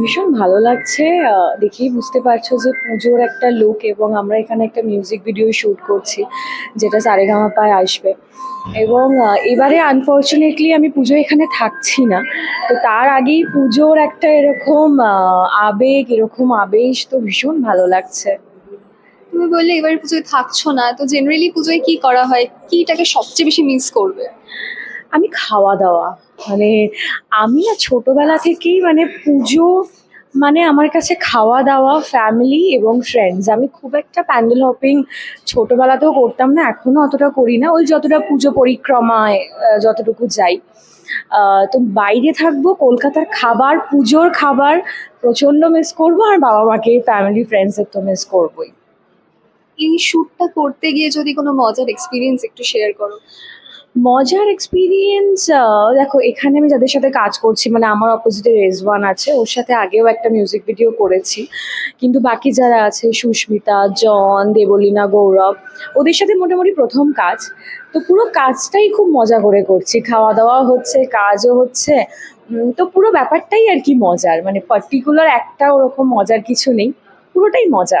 ভীষণ ভালো লাগছে। দেখেই বুঝতে পারছ যে পুজোর একটা লুক এবং আমরা এখানে একটা মিউজিক ভিডিও শ্যুট করছি, যেটা সারেগামাপায় আসবে। এবং এবারে আনফর্চুনেটলি আমি পুজো এখানে থাকছি না। তো তার আগেই পুজোর একটা এরকম আবেগ, এরকম আবেশ তো ভীষণ ভালো লাগছে। তুমি বললে এবার পুজোয় থাকছো না, তো জেনারেলি পুজোয় কি করা হয়? কিটাকে সবচেয়ে বেশি মিস করবে? আমি খাওয়া দাওয়া। মানে আমি না ছোটোবেলা থেকেই মানে পুজো মানে আমার কাছে খাওয়া দাওয়া ফ্যামিলি এবং ফ্রেন্ডস আমি খুব একটা প্যান্ডেল হপিং ছোটোবেলাতেও করতাম না এখনও অতটা করি না। ওই যতটা পুজো পরিক্রমায় যতটুকু যাই। তো বাইরে থাকব, কলকাতার খাবার, পুজোর খাবার প্রচণ্ড মিস করব আর বাবা মাকে ফ্যামিলি ফ্রেন্ডসের তো মিস করবোই। এই শ্যুটটা করতে গিয়ে যদি কোনো মজার এক্সপিরিয়েন্স একটু শেয়ার করো। মজার এক্সপিরিয়েন্স দেখো, এখানে আমি যাদের সাথে কাজ করছি মানে আমার অপোজিটে রেজওয়ান আছে, ওর সাথে আগেও একটা মিউজিক ভিডিও করেছি। কিন্তু বাকি যারা আছে, সুস্মিতা, জন, দেবলীনা, গৌরব, ওদের সাথে মোটামুটি প্রথম কাজ। তো পুরো কাজটাই খুব মজা করে করছি। খাওয়া দাওয়া হচ্ছে, কাজও হচ্ছে। তো পুরো ব্যাপারটাই আর কি মজার। মানে পার্টিকুলার একটা ওরকম মজার কিছু নেই। পুরোটাই মজা।